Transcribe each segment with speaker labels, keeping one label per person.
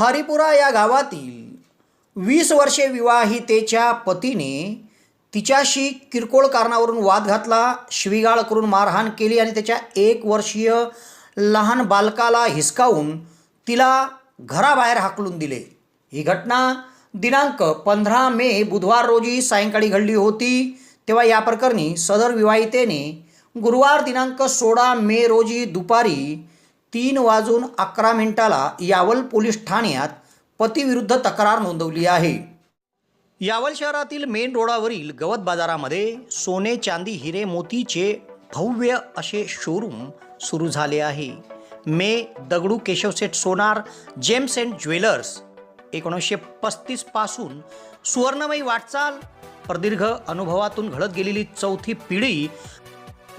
Speaker 1: हरिपुरा या गावातील वीस वर्षे विवाहितेच्या पतीने तिच्याशी किरकोळ कारणावरून वाद घातला शिवीगाळ करून मारहाण केली आणि त्याच्या एक वर्षीय लहान बालकाला हिसकावून तिला घराबाहेर हाकलून दिले. ही घटना दिनांक पंधरा मे बुधवार रोजी सायंकाळी घडली होती. तेव्हा या प्रकरणी सदर विवाहितेने गुरुवार दिनांक सोळा मे रोजी दुपारी तीन वाजून अकरा मिनिटाला यावल पोलीस ठाण्यात पतीविरुद्ध तक्रार नोंदवली आहे. यावल शहरातील मेन रोडावरील गवत बाजारामध्ये सोने चांदी हिरे मोतीचे भव्य असे शोरूम सुरू झाले आहे. मे Dagdu Keshavsheth Sonar gems and jewellers एकोणीसशे पस्तीसपासून सुवर्णमयी वाटचाल प्रदीर्घ अनुभवातून घडत गेलेली चौथी पिढी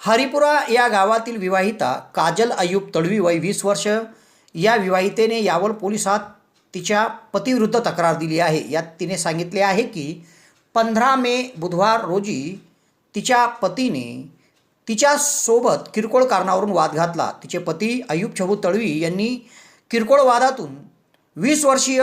Speaker 1: हरिपुरा या गावातील विवाहिता काजल अयूब तडवी वय वीस वर्ष. या विवाहितेने यावल पोलिसात तिच्या पतीविरुद्ध तक्रार दिली आहे. यात तिने सांगितले आहे की पंधरा मे बुधवार रोजी तिच्या पतीने तिच्यासोबत किरकोळ कारणावरून वाद घातला. तिचे पती अयूब छबू तळवी यांनी किरकोळ वादातून वीस वर्षीय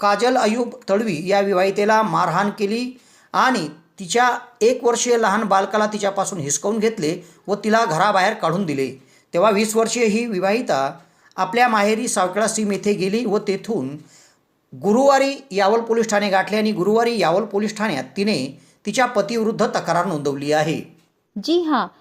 Speaker 1: काजल अयूब तळवी या विवाहितेला मारहाण केली आणि तिच्या एक वर्षीय लहान बालकाला तिच्यापासून हिसकावून घेतले व तिला घराबाहेर काढून दिले. तेव्हा वीस वर्षीय ही विवाहिता आपल्या माहेरी सावखेडा सीम येथे गेली व तेथून गुरुवारी यावल पोलीस ठाणे गाठले आणि गुरुवारी यावल पोलीस ठाण्यात तिने तिच्या पतीविरुद्ध तक्रार नोंदवली आहे.
Speaker 2: जी हां